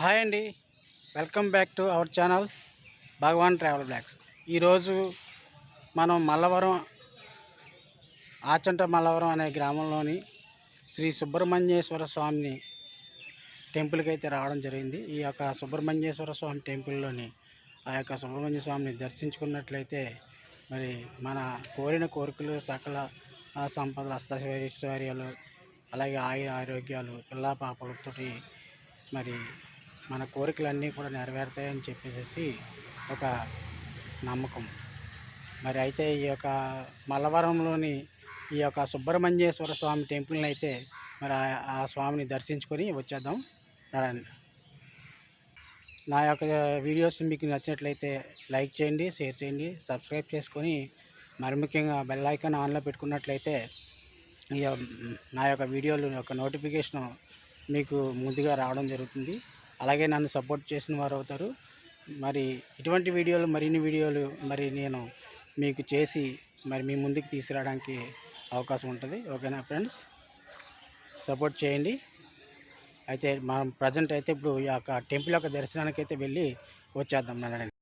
Hi అండి. Welcome back to our channel Bhagavan travel blogs. ఈరోజు మనం మల్లవరం ఆచంట మల్లవరం అనే గ్రామంలోని శ్రీ సుబ్రహ్మణ్యేశ్వర స్వామిని టెంపుల్కి అయితే రావడం జరిగింది. ఈ యొక్క సుబ్రహ్మణ్యేశ్వర స్వామి టెంపుల్లోని ఆ యొక్క సుబ్రహ్మణ్య స్వామిని దర్శించుకున్నట్లయితే మరి మన కోరిన కోరికలు సకల సంపదలు అష్టైశ్వర్యాలు అలాగే ఆయుర ఆరోగ్యాలు పిల్లా పాపలతోటి మరి మన కోరికలన్నీ కూడా నెరవేరుతాయని చెప్పేసి ఒక నమ్మకం. మరి అయితే ఈ యొక్క మలవరంలోని ఈ యొక్క సుబ్రహ్మణ్యేశ్వర స్వామి టెంపుల్ని అయితే మరి ఆ- స్వామిని దర్శించుకొని వచ్చేద్దాం. నారాయణ. నా యొక్క వీడియోస్ మీకు నచ్చినట్లయితే లైక్ చేయండి షేర్ చేయండి సబ్స్క్రైబ్ చేసుకొని మరి ముఖ్యంగా బెల్ ఐకాన్ ఆన్లో పెట్టుకున్నట్లయితే ఈ యొక్క- నా యొక్క వీడియోలు యొక్క నోటిఫికేషన్ మీకు ముందుగా రావడం జరుగుతుంది. అలాగే నన్ను సపోర్ట్ చేసిన వారు అవుతారు మరి ఇటువంటి వీడియోలు మరిన్ని వీడియోలు మరి నేను మీకు చేసి మరి మీ ముందుకు తీసుకురావడానికి అవకాశం ఉంటుంది. ఓకేనా ఫ్రెండ్స్? సపోర్ట్ చేయండి. అయితే మనం ప్రజెంట్ అయితే ఇప్పుడు ఈ యొక్క టెంపుల్ యొక్క దర్శనానికి అయితే వెళ్ళి వచ్చేద్దాం. నడని